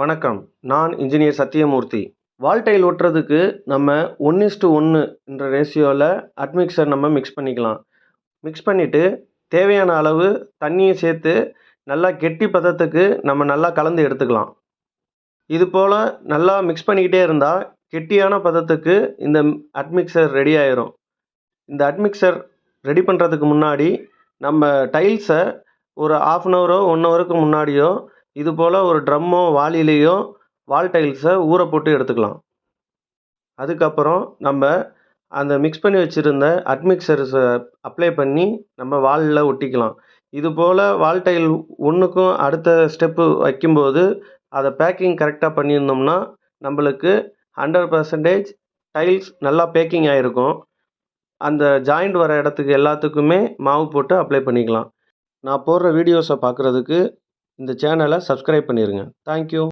வணக்கம். நான் engineer Sathyamoorthy. Wall tile ஒட்டுறதுக்கு நம்ம ஒன் இஸ்டு ஒன்று என்ற ரேஷியோவில் அட்மிக்சர் நம்ம மிக்ஸ் பண்ணிக்கலாம். மிக்ஸ் பண்ணிவிட்டு தேவையான அளவு தண்ணியை சேர்த்து நல்லா கெட்டி பதத்துக்கு நம்ம நல்லா கலந்து எடுத்துக்கலாம். இது போல் நல்லா மிக்ஸ் பண்ணிக்கிட்டே இருந்தால் கெட்டியான பதத்துக்கு இந்த அட்மிக்சர் ரெடி ஆயிரும். இந்த அட்மிக்சர் ரெடி பண்ணுறதுக்கு முன்னாடி நம்ம டைல்ஸை ஒரு ஆஃப் அன் ஹவரோ ஒன் ஹவருக்கு முன்னாடியோ இது போல் ஒரு ட்ரம்மோ வாளிலேயோ வால் டைல்ஸை ஊற போட்டு எடுத்துக்கலாம். அதுக்கப்புறம் நம்ம அந்த மிக்ஸ் பண்ணி வச்சுருந்த அட்மிக்சர்ஸை அப்ளை பண்ணி நம்ம வாலில் ஒட்டிக்கலாம். இது போல் வால் டைல் ஒன்றுக்கும் அடுத்த ஸ்டெப்பு வைக்கும்போது அதை பேக்கிங் கரெக்டாக பண்ணியிருந்தோம்னா நம்மளுக்கு ஹண்ட்ரட் பர்சன்டேஜ் டைல்ஸ் நல்லா பேக்கிங் ஆகிருக்கும் அந்த ஜாயிண்ட் வர இடத்துக்கு எல்லாத்துக்குமே மாவு போட்டு அப்ளை பண்ணிக்கலாம். நான் போடுற வீடியோஸை பார்க்குறதுக்கு இந்த சேனலை சப்ஸ்கிரைப் பண்ணிடுங்க தேங்க்யூ